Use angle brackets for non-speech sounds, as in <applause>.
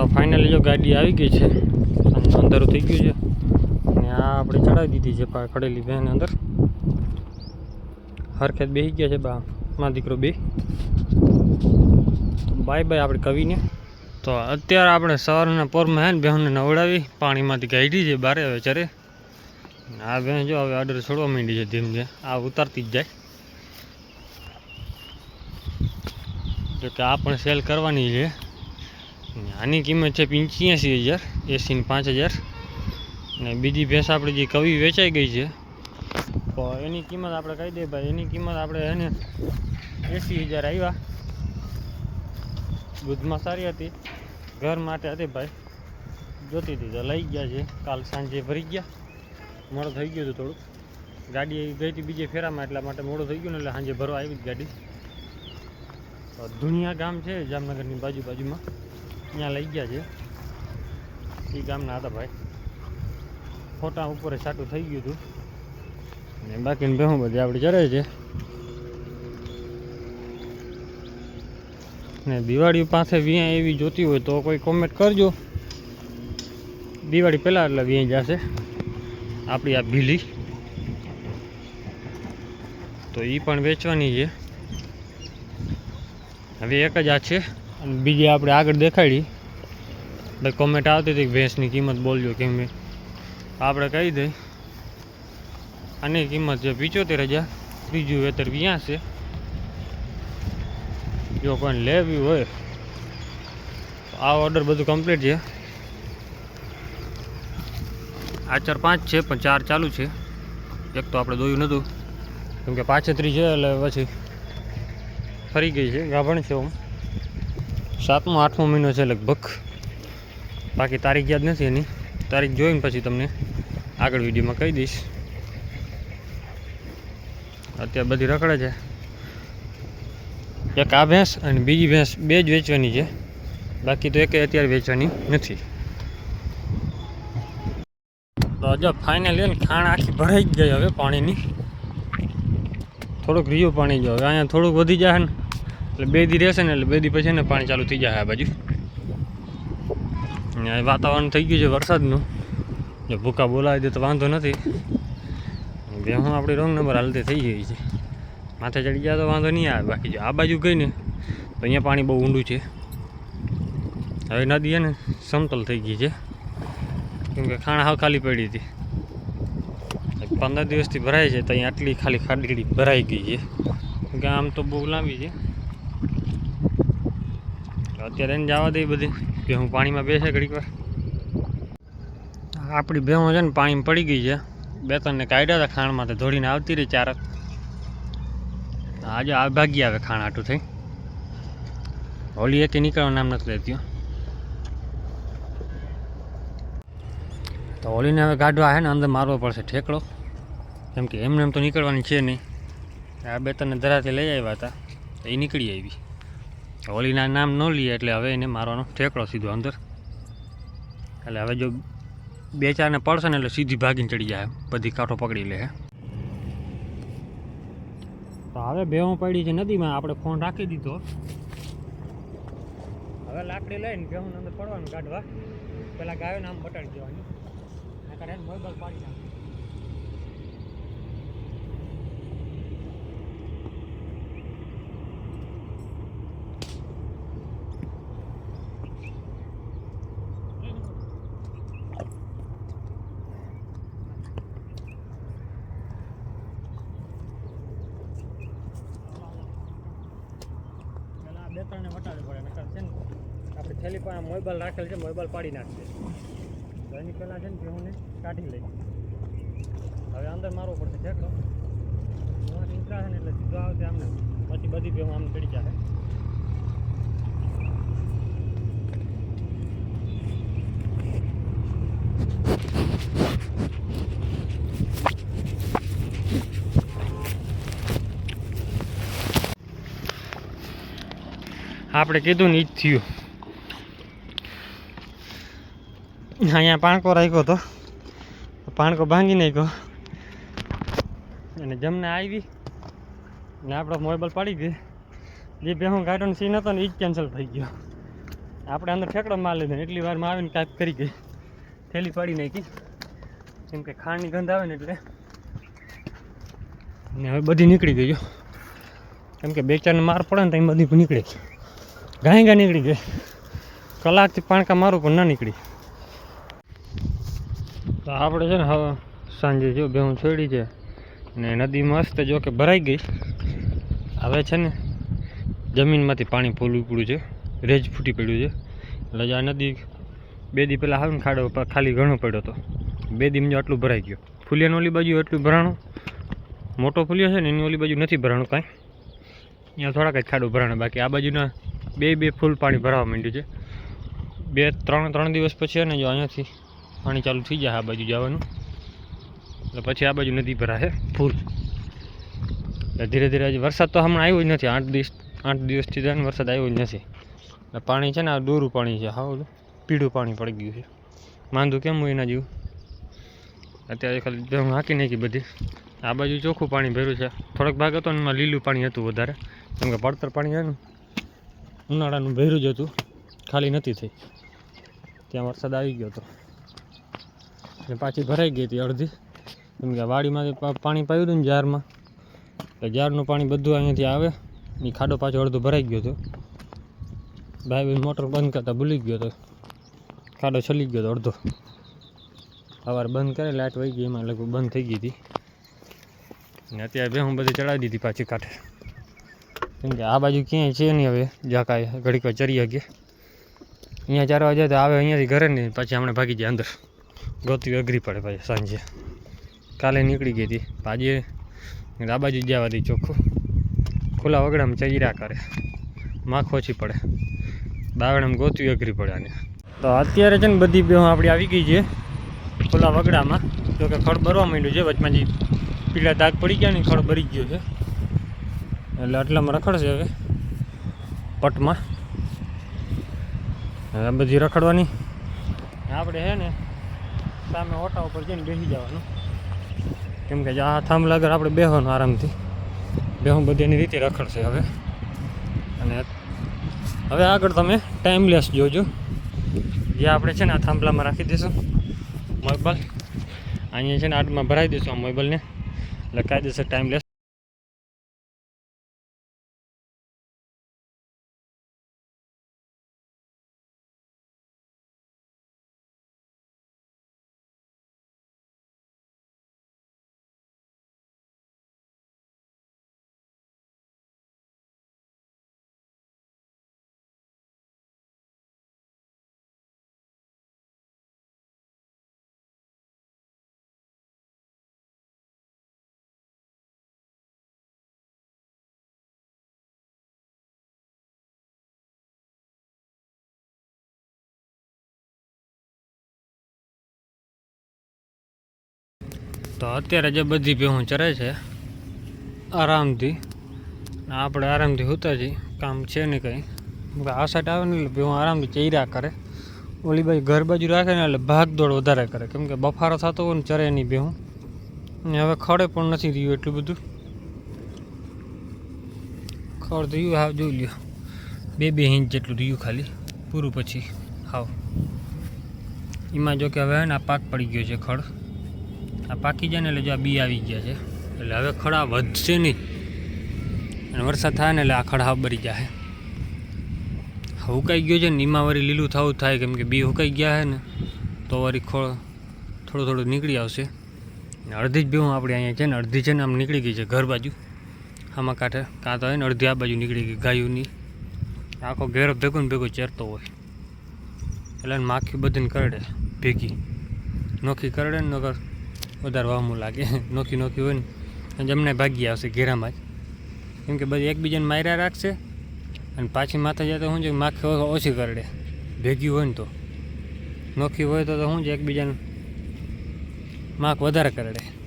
તો ફાઇનલી જો ગાડી આવી ગઈ છે અંધારું થઈ ગયું છે, અને આ આપણે ચડાવી દીધી છે ખડેલી બેન અંદર. હરખેત બેસી ગયા છે બા, મા દીકરો બે બાય બાય આપણે કવિને. તો અત્યારે આપણે સવારના પોરમાં હે ને બેહુને નવડાવી, પાણીમાંથી ગાઢી છે બારે હવે ચરે. આ બેન જો હવે આડર છોડવા માંડી છે ધીમે ધીમે, આ ઉતારતી જ જાય. જોકે આ પણ સેલ કરવાની છે. આની કિંમત છે પંચ્યાસી હજાર, એસીને પાંચ હજાર. અને બીજી ભેંસ આપણે જે કવિ વેચાઈ ગઈ છે, તો એની કિંમત આપણે કહી દઈએ ભાઈ, એની કિંમત આપણે એને એંસી હજાર આવ્યા દૂધમાં સારી હતી. ઘર માટે હતી ભાઈ. જોતી હતી, તો લઈ ગયા છે. કાલ સાંજે ભરી ગયા. મોડું થઈ ગયું હતું થોડુંક. ગાડી ગઈ હતી બીજે ફેરામાં, એટલા માટે મોડું થઈ ગયું ને એટલે સાંજે ભરવા આવી જ ગાડી. તો ધુનિયા ગામ છે, જામનગરની બાજુ બાજુમાં. ત્યાં લઈ ગયા છે. એ ગામના હતા ભાઈ. ફોટા ઉપર સાટું થઈ ગયું હતું. ને બાકીની ભેહું બધી આપણે ચડે છે. ને દિવાળી પાસે વ્યાં એવી જોતી હોય તો કોઈ કોમેન્ટ કરજો. દિવાળી પહેલાં એટલે વ્યાં જશે. આપણી આ ભીલી. તો એ પણ વેચવાની છે. હવે એક જ આ છે. અને બીજી આપણે આગળ દેખાડી. એટલે કોમેન્ટ આવતી હતી ભેંસની કિંમત બોલજો કેમ કે આપણે કહી દઈ. આની કિંમત છે પિચોતેર હજાર. ત્રીજું વેતર ક્યાં છે? જો કોઈ લેવી હોય. આ ઓર્ડર બધું કમ્પ્લીટ છે. આ ચાર પાંચ છે, પણ ચાર ચાલુ છે. એક તો આપણે દોયું નહોતું કેમ કે પાછેત્રી છે, એટલે પછી ફરી ગઈ છે. ગાભણ છે હું સાતમો, આઠમો મહિનો છે લગભગ. બાકી તારીખ યાદ નથી એની. તારીખ જોઈને પછી તમને આગળ વિડીયોમાં કહી દઈશ. અત્યારે બધી રખડે છે. એક આ ભેંસ અને બીજી ભેંસ બે જ વેચવાની છે. બાકી તો એકે અત્યારે વેચવાની નથી. તો હજુ ફાઇનલી ખાણ આખી ભરાઈ જ ગઈ હવે પાણીની. થોડુંક રીયું પાણી જો, હવે અહીંયા થોડુંક વધી જાય ને એટલે બે દી રહેશે ને એટલે બે દી પછી ને પાણી ચાલુ થઈ જાય આ બાજુ. વાતાવરણ થઈ ગયું છે વરસાદનું. જો ભૂકા બોલાવી દે તો વાંધો નથી. ભેહું આપણી રોંગ નંબર હાલતે થઈ ગઈ છે. માથે ચડી જાય તો વાંધો નહીં આવે. બાકી જો આ બાજુ ગઈ ને, તો અહીંયા પાણી બહુ ઊંડું છે. હવે નદી ને સમતલ થઈ ગઈ છે. કેમકે ખાણ હાવ ખાલી પડી હતી. પંદર દિવસથી ભરાય છે, તો અહીંયા આટલી ખાલી ખાડીડી ભરાઈ ગઈ છે. કેમકે આમ તો બહુ લાંબી છે. અત્યારે એને જવા દઈ બધી, કે હું પાણીમાં બેસે ઘડીક વાર. આપણી ભેહો છે ને પાણીમાં પડી ગઈ છે. બે ત્રણને કાઢ્યા હતા ખાણમાં તો ધોડીને આવતી રહી ચારક આજે આ ભાગી આવે ખાણ આટું થઈ. હોલી એકે નીકળવાનું નામ નથી લેતી. તો હોલીને હવે ગાઢવા હે ને અંદર મારવો પડશે ઠેકડો. કેમ કે એમને એમ તો નીકળવાની છે નહીં. આ બે તને ધરાથી લઈ આવ્યા હતા એ નીકળી આવી. હોલીના નામ ન લઈએ એટલે હવે એને મારવાનો ઠેકડો સીધો અંદર. એટલે હવે જો બે ચારને પડશે ને એટલે સીધી ભાગીને ચડી જાય બધી કાંઠો પકડી લે તો હવે બેવું પડી છે નદીમાં, આપણે ફોન રાખી દીધો. હવે લાકડી લઈને બેહું અંદર પડવાનું કાઢવા પેલા ગાયો નામ બટાડી દેવાની. મોબાઈલ પાડી નાખે આ બે પડે, નકર છે ને આપણે થેલી પણ મોબાઈલ રાખેલ છે, મોબાઈલ પાડી નાખશે. તો એની પહેલાં છે ને ભેહુંને કાઢી લઈ હવે અંદર મારવો પડશે ઠેકડો છે ને એટલે સીધો આવશે આમને. પછી બધી ભેહું આમ ચડી જાય આપણે કીધું ને ઈજ જ થયું. અહીંયા પાણકો રાખ્યો હતો પાણકો ભાંગી નાખ્યો. અને જમને આવી ને આપણો મોબાઈલ પાડી ગઈ જે બે હું કાઢવાનો સીન હતો ને એ કેન્સલ થઈ ગયો. આપણે અંદર ઠેકડો માર લીધો એટલી વારમાં આવીને કાંઈક કરી ગઈ. થેલી પાડી નાખી. કેમ કે ખાંડની ગંધ આવે ને એટલે. ને હવે બધી નીકળી ગઈ કેમ કે બે ચારને માર પડે ને તો એમ બધી નીકળે ગાય ગાય નીકળી ગઈ. કલાકથી પાણકા મારું પણ ના નીકળી. તો આપણે છે ને હવે સાંજે જો બે હું છોડી છે ને નદી મસ્ત જો કે ભરાઈ ગઈ. હવે છે ને જમીનમાંથી પાણી ફૂલવું પડ્યું છે, રેજ ફૂટી પડ્યું છે. એટલે આ નદી બે દી પહેલાં આવે ને ખાડો ખાલી ઘણો પડ્યો હતો. બે દી જો આટલું ભરાઈ ગયો. ફૂલિયાની ઓલી બાજુ એટલું ભરાણું. મોટો ફૂલિયો છે ને એની ઓલી બાજુ નથી ભરાણું કાંઈ. અહીંયા થોડાક જ ખાડું ભરાણું બાકી. આ બાજુના બે બે ફૂલ પાણી ભરાવા માંડ્યું છે. બે, ત્રણ ત્રણ દિવસ પછી ને જો અહીંયાથી પાણી ચાલુ થઈ જાય આ બાજુ જવાનું. એટલે પછી આ બાજુ નદી ભરાશે ફૂલ. એટલે ધીરે ધીરે હજી વરસાદ તો હમણાં આવ્યો જ નથી. આઠ દિવસ, આઠ દિવસથી જાય ને વરસાદ આવ્યો જ નથી. એટલે પાણી છે ને, આ દોરું પાણી છે. હા પીળું પાણી પડી ગયું છે. માંદું કેમ હોય એના જેવું? અત્યારે ખાલી હાંકી નાખી બધી. આ બાજુ ચોખ્ખું પાણી ભર્યું છે. થોડોક ભાગ હતો ને એમાં લીલું પાણી હતું વધારે. કેમ કે પડતર પાણી છે ને ઉનાળાનું ભર્યું જ હતું. ખાલી નથી થઈ. ત્યાં વરસાદ આવી ગયો હતો. અને પાછી ભરાઈ ગઈ હતી અડધી. કેમ કે વાડીમાંથી પાણી પાયું હતું ને જારમાં એટલે જારનું પાણી બધું અહીંયાથી આવે. એ ખાડો પાછો અડધો ભરાઈ ગયો હતો. ભાઈ બેન મોટર બંધ કરતા ભૂલી ગયો હતો. ખાડો છલી ગયો હતો અડધો. સવારે બંધ કરે લાઇટ વહી ગઈ, એમાં લગભગ બંધ થઈ ગઈ હતી. ને અત્યારે બે હું બધી ચડાવી દીધી પાછી કાંઠે. કેમ કે આ બાજુ ક્યાંય છે નહીં હવે, જ્યાં કાંઈ ઘડીક વાર ચરી શકીએ અહીંયા ચારવા જાય તો આવે અહીંયાથી ઘરે નહીં પછી આપણે ભાગી જાય અંદર. ગોતવી અઘરી પડે પછી સાંજે. કાલે નીકળી ગઈ હતી. આજે આ બાજુ જવા દઈ ચોખ્ખું. ખુલ્લા વગડામાં ચર્યા કરે. માખ ઓછી પડે. બાવડામાં ગોતવી અઘરી પડે આને. તો અત્યારે છે ને બધી બેહો આપણી આવી ગઈ છે ખુલ્લા વગડામાં. જોકે ખડ ભરવા માંડ્યું છે, વચમાં જે પીળા દાગ પડી ગયા ને ખડ ભરી ગયો છે. એટલે આટલામાં રખડશે હવે, પટમાં. આ બધી રખડવાની. આપણે છે ને સામે ઓટા ઉપર જઈને બેસી જવાનું. કેમ કે આ થાંભલા આગળ આપણે બેહવાનું આરામથી. બેહું બધી એની રીતે રખડશે હવે. અને હવે આગળ તમે ટાઈમલેસ જોજો. જે આપણે છે ને આ થાંભલામાં રાખી દઈશું. મોબાઈલ. અહીંયા છે ને આટમાં ભરાઈ દઈશું આ મોબાઈલને. એટલે કાયદેસર ટાઈમલેસ તો અત્યારે જે બધી ભેહું ચરે છે, આરામથી. આપણે આરામથી હોતા જઈએ કામ છે ને કંઈ. આ સાઈડ આવે ને એટલે ભેહું આરામથી ચર્યા કરે. ઓલી બાજુ ઘર બાજુ રાખે ને એટલે ભાગ દોડ વધારે કરે. કેમ કે બફારો થતો હોય ને ચરે નહીં ભેહું. ને હવે ખડે પણ નથી રહ્યું એટલું બધું. ખડ રહ્યું હાવ જોઈ લ્યો. બે બે ઇંચ જેટલું રહ્યું ખાલી. પૂરું પછી, હાવ. એમાં જો કે હવે ને આ પાક પડી ગયો છે ખડ. આ પાકી જાય ને એટલે જો આ બી આવી ગયા છે, એટલે હવે ખડા વધશે નહીં. અને વરસાદ થાય ને એટલે આ ખડા બરી જાય હુકાઈ ગયો છે ને એમાં લીલું થવું થાય, કેમ કે બી હુકાઈ ગયા છે ને, તો વળી ખોળ થોડું થોડું નીકળી આવશે. અડધી જ બેહું આપણે અહીંયા છે ને, અડધી છે ને આમ નીકળી ગઈ છે ઘર બાજુ. આમાં કાંઠે કાં તો હોય ને, અડધી આ બાજુ નીકળી ગઈ, ગાયુંની. આખો ઘેરો ભેગો ને ભેગો ચેરતો હોય. એટલે માખી બધીને કરડે, ભેગી. નોખી કરડે ને નગર વધારે વાહમું લાગે. <laughs> નોખી નોખી હોય ને. જમને ભાગી આવશે ઘેરામાં જ. કેમ કે બધી એકબીજાને માર્યા રાખશે અને પાછી માથે જાય તો શું છે માખી ઓછી કરડે. ભેગી હોય ને તો. નોખી હોય તો તો શું છે, એકબીજાને માખ વધારે કરડે.